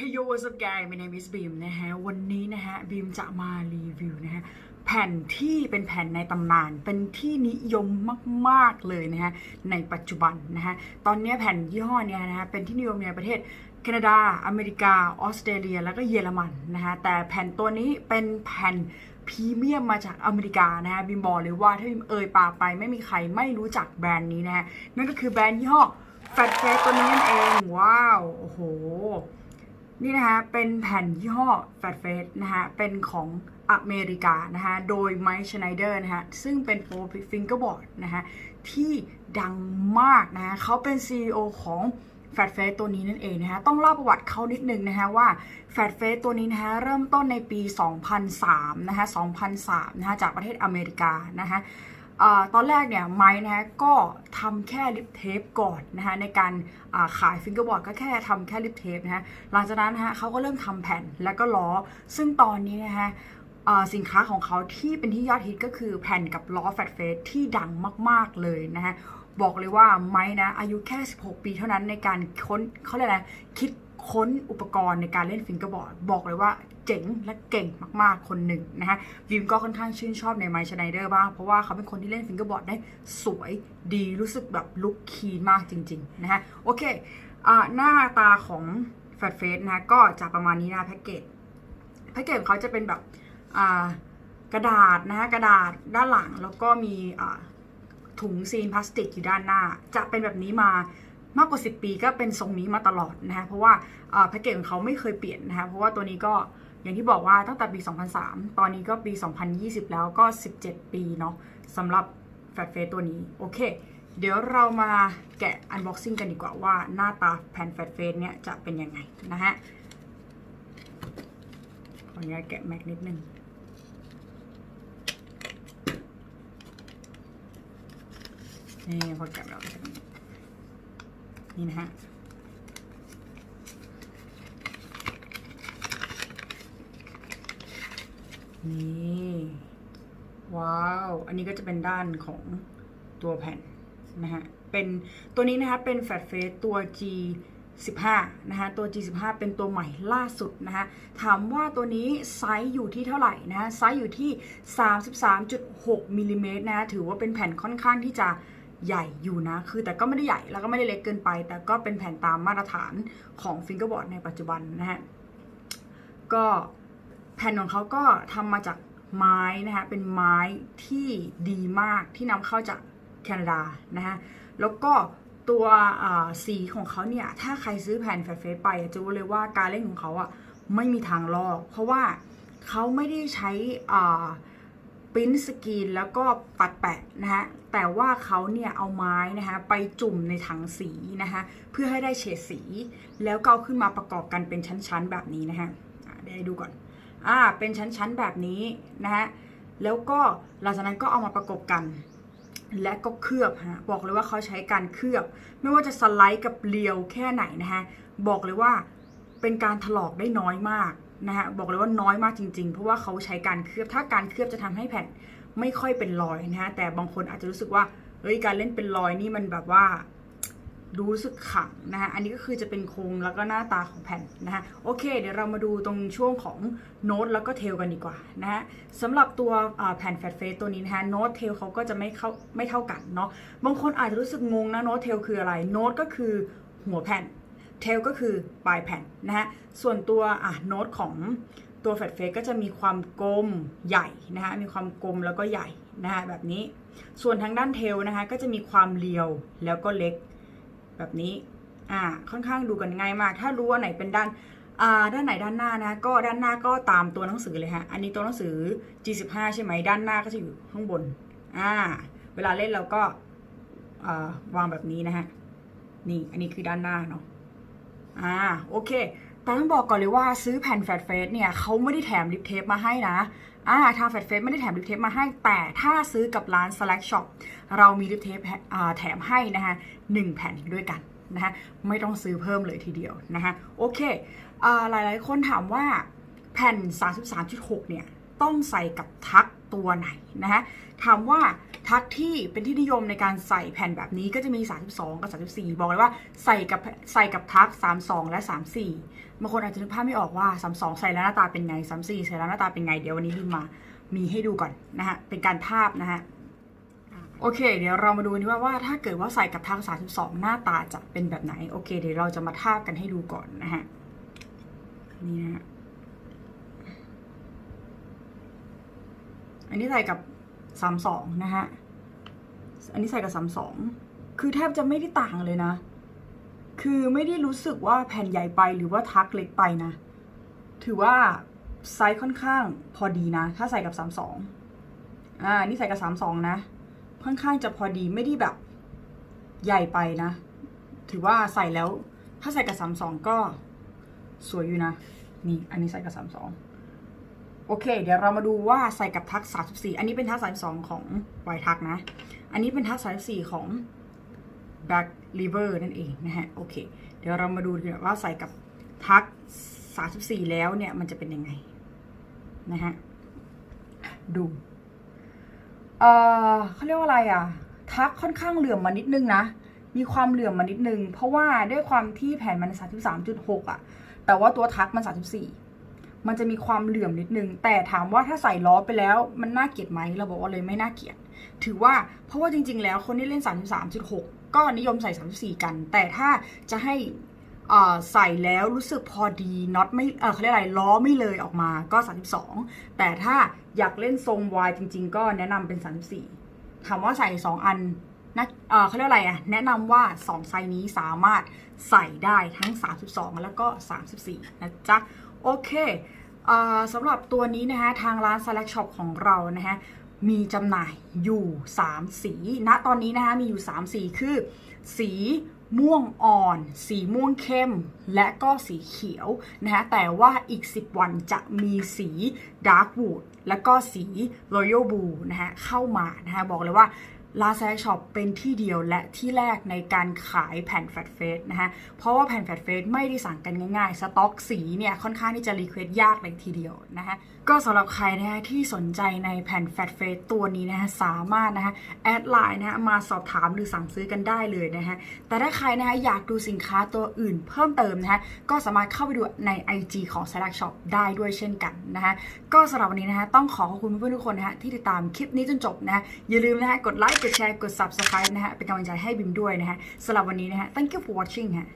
Hey yo what's up guys my name is Beam นะฮะ วันนี้นะฮะบีมจะมารีวิวนะฮะ แผ่นที่เป็นแผ่นในตำนาน เป็นที่นิยมมาก ๆ เลยนะฮะ ในปัจจุบันนะฮะ ตอนนี้แผ่นยี่ห้อเนี้ยนะฮะ เป็นที่นิยมในประเทศแคนาดา อเมริกา ออสเตรเลีย แล้วก็เยอรมันนะฮะ แต่แผ่นตัวนี้เป็นแผ่นพรีเมียมมาจากอเมริกานะฮะ บิมบอกเลยว่าถ้าบิมเอ่ยปากไปไม่มีใครไม่รู้จักแบรนด์นี้นะฮะ นั่นก็คือแบรนด์ยี่ห้อแฟตเฟสตัวนี้นั่นเอง ว้าว โอ้โห นี่นะคะเป็นแผ่นยี่ห้อ Fat Face นะคะเป็นของอเมริกานะคะโดยไมค์ชไนเดอร์นะคะซึ่งเป็นโปรฟิงเกอร์บอร์ดนะคะที่ดังมากนะคะเขาเป็น CEO ของ Fat Face ตัวนี้นั่นเองนะคะต้องเล่าประวัติเขานิดนึงนะคะว่า Fat Face ตัวนี้นะคะเริ่มต้นในปี 2003 นะคะ 2003 นะคะจากประเทศอเมริกานะคะ ตอนแรกเนี่ยไม้นะก็ทำแค่ลิปเทปก่อนนะคะในการขายฟิงเกอร์บอร์ดก็แค่ทำแค่ลิปเทปนะฮะหลังจากนั้นฮะเขาก็เริ่มทำแผ่นแล้วก็ล้อ ซึ่งตอนนี้นะฮะสินค้าของเขาที่เป็นที่ยอดฮิตก็คือแผ่นกับล้อแฟตเฟสที่ดังมาก ๆ เลยนะฮะบอกเลยว่าไม้นะอายุแค่ 16 ปีเท่านั้นในการค้นเขาเรียกอะไรคิด ค้นอุปกรณ์ในการเล่นฟิงเกอร์บอร์ด บอกเลยว่าเจ๋งและเก่งมากๆคนหนึ่งนะฮะวิมก็ค่อนข้างชื่นชอบในไมค์ชไนเดอร์บ้าง เพราะว่าเขาเป็นคนที่เล่นฟิงเกอร์บอร์ดได้สวยดีรู้สึกแบบลุคคีนมากจริง ๆ นะฮะโอเคอหน้าตาของแฟตเฟสนะก็จะประมาณนี้นะแพ็กเกจแพ็กเกจของเขาจะเป็นแบบกระดาษนะฮะกระดาษด้านหลังแล้วก็มีถุงซีนพลาสติกอยู่ด้านหน้า จะเป็นแบบนี้มา มากกว่า 10 ปีก็เป็นทรงนี้มาตลอดนะคะเพราะว่าแพ็กเกจของเขาไม่เคยเปลี่ยนนะคะเพราะว่าตัวนี้ก็อย่างที่บอกว่าตั้งแต่ปี 2003 ตอนนี้ก็ปี 2020 แล้วก็ 17 ปีเนาะสำหรับแฟตเฟสตัวนี้โอเค เดี๋ยวเรามาแกะอันบ็อกซิ่งกันดีกว่าว่าหน้าตาแผ่นแฟตเฟสเนี่ยจะเป็นยังไงนะฮะขออนุญาตแกะแม็กนิดนึงนี่พอแกะแล้วจะเป็น นี่นะฮะนี่ว้าว อันนี้ก็จะเป็นด้านของตัวแผ่นนะฮะ เป็นตัวนี้นะคะเป็นแฟตเฟสตัว G 15นะคะตัว G15 เป็นตัวใหม่ล่าสุดนะคะถามว่าตัวนี้ไซส์อยู่ที่เท่าไหร่นะไซส์อยู่ที่ 33.6มิลลิเมตรนะถือว่าเป็นแผ่นค่อนข้างที่จะ ใหญ่อยู่นะ คือแต่ก็ไม่ได้ใหญ่แล้วก็ไม่ได้เล็กเกินไป แต่ก็เป็นแผ่นตามมาตรฐานของฟิงเกอร์บอร์ดในปัจจุบันนะฮะ ก็แผ่นของเขาก็ทำมาจากไม้นะคะเป็นไม้ที่ดีมากที่นำเข้าจากแคนาดานะฮะ แล้วก็ตัวสีของเขาเนี่ย ถ้าใครซื้อแผ่นแฟตเฟสไปจะรู้เลยว่าการเล่นของเขาอะไม่มีทางลอก เพราะว่าเขาไม่ได้ใช้ ปริ้นสกรีนแล้วก็ปัดแปะนะฮะแต่ว่าเขาเนี่ยเอาไม้นะคะไปจุ่มในถังสีนะคะเพื่อให้ได้เฉดสี แล้วก็เอาขึ้นมาประกอบกันเป็นชั้นๆแบบนี้นะฮะเดี๋ยวดูก่อนอ่าเป็นชั้นๆแบบนี้นะฮะแล้วก็หลังจากนั้นก็เอามาประกบกัน และก็เคลือบฮะบอกเลยว่าเขาใช้การเคลือบ ไม่ว่าจะสไลด์กับเรียวแค่ไหนนะฮะบอกเลยว่าเป็นการถลอกได้น้อยมาก นะฮะบอกเลยว่าน้อยมากจริง ๆ เพราะว่าเขาใช้การเคลือบถ้าการเคลือบจะทำให้แผ่นไม่ค่อยเป็นรอยนะฮะแต่บางคนอาจจะรู้สึกว่าเฮ้ยการเล่นเป็นรอยนี่มันแบบว่าดูรู้สึกขังนะฮะอันนี้ก็คือจะเป็นโครงแล้วก็หน้าตาของแผ่นนะฮะโอเค เดี๋ยวเรามาดูตรงช่วงของโน้ตแล้วก็เทลกันดีกว่านะฮะสำหรับตัวแผ่นแฟตเฟสตัวนี้นะฮะโน้ตเทลเขาก็จะไม่เข้าไม่เท่ากันเนาะบางคนอาจจะรู้สึกงงนะโน้ตเทลคืออะไรโน้ตก็คือหัวแผ่น เทลก็คือปลายแผ่นนะฮะ ส่วนตัวอะโน้ตของตัวแฟตเฟสก็จะมีความกลมใหญ่นะฮะ มีความกลมแล้วก็ใหญ่นะฮะแบบนี้ ส่วนทางด้านเทลนะคะก็จะมีความเรียวแล้วก็เล็กแบบนี้ อ่า ค่อนข้างดูกันง่ายมาก ถ้ารู้ว่าไหนเป็นด้าน อ่า ด้านไหนด้านหน้านะ ก็ด้านหน้าก็ตามตัวหนังสือเลยฮะ อันนี้ตัวหนังสือ G15 ใช่ไหม ด้านหน้าก็จะอยู่ข้างบน อ่า เวลาเล่นเราก็อ่าวางแบบนี้นะฮะ นี่ อันนี้คือด้านหน้าเนาะ อ่าโอเคแต่ต้องบอกก่อนเลยว่าซื้อแผ่นแฟตเฟสเนี่ยเขาไม่ได้แถมลิปเทปมาให้นะอ่าทางแฟตเฟสไม่ได้แถมลิปเทปมาให้ แต่ถ้าซื้อกับร้าน Slack Shop เรามีลิปเทปอ่าแถมให้นะคะหนึ่งแผ่นด้วยกันนะฮะไม่ต้องซื้อเพิ่มเลยทีเดียวนะฮะโอเคอ่าหลายๆ คนถามว่าแผ่น 33.6 เนี่ย ต้องใส่กับทัก ตัวไหนนะฮะถามว่าทักที่เป็นที่นิยมในการใส่แผ่นแบบนี้ก็จะมี 32 กับ 34 บอกเลยว่าใส่กับใส่กับทัก 32 และ 34 บางคนอาจจะนึกภาพไม่ออกว่า 32 ใส่แล้วหน้าตาเป็นไง 34 ใส่แล้วหน้าตาเป็นไง เดี๋ยววันนี้บิมมา มีให้ดูก่อนนะฮะเป็นการทาบนะฮะโอเค เดี๋ยวเรามาดูนดีว่าว่าถ้าเกิดว่าใส่กับทาง32 หน้าตาจะเป็นแบบไหน โอเค เดี๋ยวเราจะมาทาบกันให้ดูก่อนนะฮะ นี่นะฮะ อันนี้ใส่กับ32นะฮะ อันนี้ใส่กับ32คือแทบจะไม่ได้ต่างเลยนะ คือไม่ได้รู้สึกว่าแผ่นใหญ่ไปหรือว่าทักเล็กไปนะ ถือว่าไซส์ค่อนข้างพอดีนะ ถ้าใส่กับ32อ่า นี่ใส่กับ32นะ ค่อนข้างจะพอดีไม่ได้แบบใหญ่ไปนะ ถือว่าใส่แล้ว ถ้าใส่กับ32ก็สวยอยู่นะ นี่ อันนี้ใส่กับ32 โอเค เดี๋ยวเรามาดูว่าใส่กับทัก34อันนี้เป็นทัก32ของไวทักนะ อันนี้เป็นทัก34ของ back liver นั่นเองนะฮะ โอเค เดี๋ยวเรามาดูกันว่าใส่กับทัก34แล้วเนี่ย มันจะเป็นยังไง นะฮะ ดู เอ่อเขาเรียกว่าอะไรอะ ทักค่อนข้างเหลื่อมมานิดนึงนะ มีความเหลื่อมมานิดนึง เพราะว่าด้วยความที่แผ่นมัน33.6อะ แต่ว่าตัวทักมัน34มั มันจะมีความเหลื่อมนิดนึง แต่ถามว่าถ้าใส่ล้อไปแล้วมันน่าเกลียดไหมเราบอกว่าเลยไม่น่าเกลียด ถือว่าเพราะว่าจริง ๆ แล้วคนที่เล่น 33.6 ก็นิยมใส่ 34 กัน แต่ถ้าจะให้ใส่แล้วรู้สึกพอดีน็อตไม่เออเขาเรียกอะไรล้อไม่เลยออกมาก็ 32 แต่ถ้าอยากเล่นทรงวายจริง ๆ ก็แนะนำเป็น 34 ถามว่าใส่ 2 อันนะเออเขาเรียกอะไรอะแนะนำว่า 2 ไซส์นี้สามารถใส่ได้ทั้ง 32 แล้วก็ 34 นะจ๊ะ โอเค สำหรับตัวนี้นะคะทางร้าน Select Shop ของเรานะคะมีจำหน่ายอยู่ 3 สีณตอนนี้นะคะมีอยู่ 3 สีคือ สีม่วงอ่อน สีม่วงเข้ม และก็สีเขียวนะคะแต่ว่าอีก 10 วันจะมีสี Dark Wood และก็สี Royal Blue นะคะเข้ามานะคะบอกเลยว่า ลาซาช็อปเป็นที่เดียวและที่แรกในการขายแผ่นแฟตเฟสนะคะ เพราะว่าแผ่นแฟตเฟสไม่ได้สั่งกันง่ายๆ สต็อกสีเนี่ยค่อนข้างที่จะรีเควสยากเลยทีเดียวนะคะ ก็สำหรับใครนะคะที่สนใจในแผ่นแฟตเฟสตัวนี้นะคะสามารถนะคะแอดไลน์นะคะมาสอบถามหรือสั่งซื้อกันได้เลยนะคะแต่ถ้าใครนะคะอยากดูสินค้าตัวอื่นเพิ่มเติมนะคะก็สามารถเข้าไปดูใน IG ของ Select Shop ได้ด้วยเช่นกันนะคะก็สำหรับวันนี้นะคะต้องขอขอบคุณเพื่อนๆทุกคนนะคะที่ติดตามคลิปนี้จนจบนะคะอย่าลืมนะคะกดไลค์กดแชร์กด subscribe นะคะเป็นกำลังใจให้บิมด้วยนะคะสำหรับวันนี้นะคะ thank you for watching ค่ะ